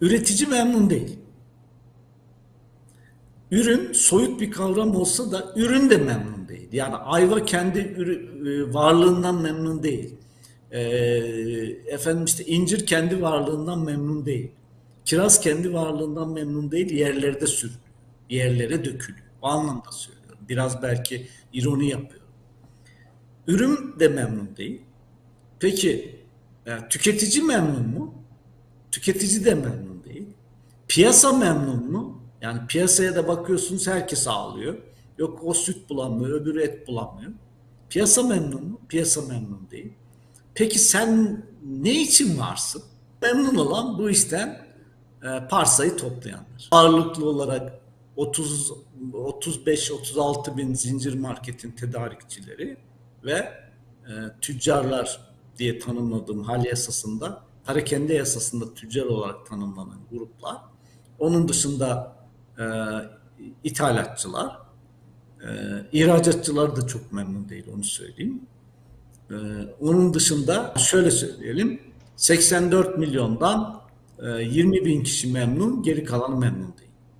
Üretici memnun değil. Ürün soyut bir kavram olsa da ürün de memnun değil. Yani ayva kendi e, varlığından memnun değil. Ee, efendim işte incir kendi varlığından memnun değil. Kiraz kendi varlığından memnun değil. Yerlerde sürünüyor. Yerlere dökülüyor. O anlamda söylüyorum. Biraz belki ironi yapıyorum. Ürün de memnun değil. Peki e, tüketici memnun mu? Tüketici de memnun. Piyasa memnun mu? Yani piyasaya da bakıyorsunuz herkes ağlıyor. Yok o süt bulamıyor, öbürü et bulamıyor. Piyasa memnun mu? Piyasa memnun değil. Peki sen ne için varsın? Memnun olan bu işten e, parsayı toplayanlar. Ağırlıklı olarak 30 35-36 bin zincir marketin tedarikçileri ve e, tüccarlar diye tanımladığım hal yasasında, harekende yasasında tüccar olarak tanımlanan gruplar. Onun dışında e, ithalatçılar, e, ihracatçılar da çok memnun değil onu söyleyeyim. Ee, onun dışında şöyle söyleyelim 84 milyondan e, 20 bin kişi memnun geri kalanı memnun değil.